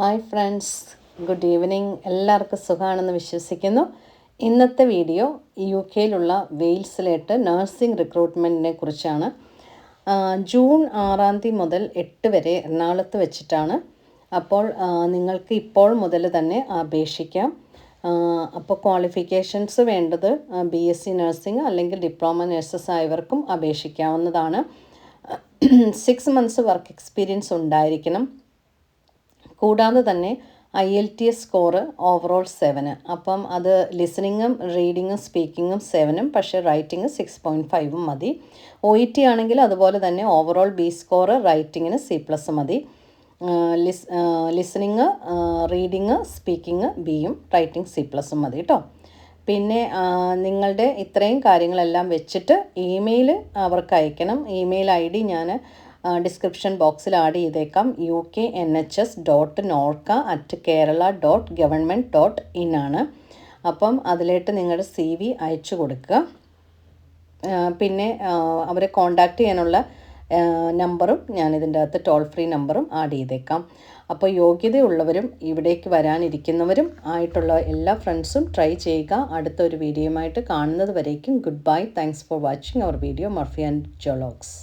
Hi friends good evening. എല്ലാവർക്കും സുഖമാണെന്ന് വിശ്വസിക്കുന്നു. ഇന്നത്തെ വീഡിയോ യു കെയിലുള്ള വെയിൽസിലേട്ട് നഴ്സിംഗ് റിക്രൂട്ട്മെന്റിനെ കുറിച്ചാണ്. ജൂൺ ആറാം തീയതി മുതൽ എട്ട് വരെ എറണാകുളത്ത് വെച്ചിട്ടാണ്. അപ്പോൾ നിങ്ങൾക്ക് ഇപ്പോൾ മുതൽ തന്നെ അപേക്ഷിക്കാം. അപ്പോൾ ക്വാളിഫിക്കേഷൻസ് വേണ്ടത് ബി എസ് സി നഴ്സിംഗ് അല്ലെങ്കിൽ ഡിപ്ലോമ നഴ്സസ് ആയവർക്കും അപേക്ഷിക്കാവുന്നതാണ്. സിക്സ് മന്ത്സ് വർക്ക് എക്സ്പീരിയൻസ് ഉണ്ടായിരിക്കണം. കൂടാതെ തന്നെ I L T S score overall seven അപ്പം അത് ലിസണിങ്ങും റീഡിങ്ങും സ്പീക്കിങ്ങും സെവനും പക്ഷേ റൈറ്റിംഗ് സിക്സ് പോയിന്റ് ഫൈവും മതി. ഒ ഇ ടി ആണെങ്കിൽ അതുപോലെ തന്നെ ഓവറോൾ ബി സ്കോറ് റൈറ്റിങ്ങിന് സി പ്ലസ് മതി. ലിസ് ലിസണിങ് റീഡിങ് സ്പീക്കിംഗ് ബിയും റൈറ്റിംഗ് സി പ്ലസും മതി കേട്ടോ പിന്നെ നിങ്ങളുടെ ഇത്രയും കാര്യങ്ങളെല്ലാം വെച്ചിട്ട് ഇമെയിൽ അവർക്ക് അയക്കണം. ഇമെയിൽ ഐ ഡി ഞാൻ ഡിസ്ക്രിപ്ഷൻ ബോക്സിൽ ആഡ് ചെയ്തേക്കാം. U K N H S dot Norka at Kerala dot government dot in ആണ്. അപ്പം അതിലേട്ട് നിങ്ങളുടെ സി വി അയച്ചു കൊടുക്കുക. പിന്നെ അവരെ കോണ്ടാക്ട് ചെയ്യാനുള്ള നമ്പറും ഞാൻ ഇതിന്റെ അകത്ത് ടോൾ ഫ്രീ നമ്പറും ആഡ് ചെയ്തേക്കാം. അപ്പോൾ യോഗ്യതയുള്ളവരും ഇവിടേക്ക് വരാനിരിക്കുന്നവരും ആയിട്ടുള്ള എല്ലാ ഫ്രണ്ട്സും ട്രൈ ചെയ്യുക. അടുത്ത ഒരു വീഡിയോയുമായിട്ട് കാണുന്നത് വരേക്കും. Good bye thanks for watching our video Murphy and Jologs